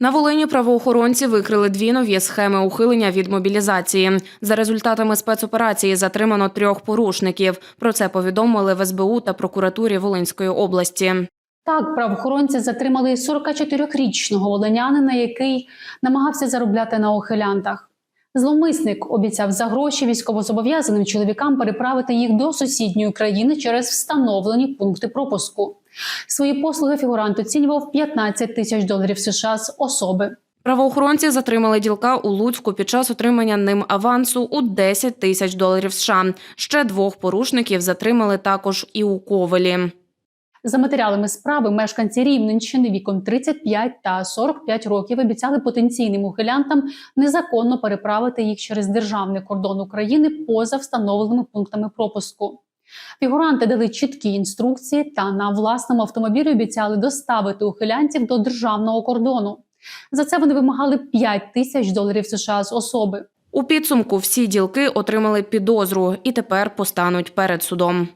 На Волині правоохоронці викрили дві нові схеми ухилення від мобілізації. За результатами спецоперації затримано трьох порушників. Про це повідомили в СБУ та прокуратурі Волинської області. Так, правоохоронці затримали 44-річного волинянина, який намагався заробляти на ухилянтах. Зловмисник обіцяв за гроші військовозобов'язаним чоловікам переправити їх до сусідньої країни через встановлені пункти пропуску. Свої послуги фігурант оцінював 15 тисяч доларів США з особи. Правоохоронці затримали ділка у Луцьку під час отримання ним авансу у 10 тисяч доларів США. Ще двох порушників затримали також і у Ковелі. За матеріалами справи мешканці Рівненщини віком 35 та 45 років обіцяли потенційним ухилянтам незаконно переправити їх через державний кордон України поза встановленими пунктами пропуску. Фігуранти дали чіткі інструкції та на власному автомобілі обіцяли доставити ухилянців до державного кордону. За це вони вимагали 5 тисяч доларів США з особи. У підсумку всі ділки отримали підозру і тепер постануть перед судом.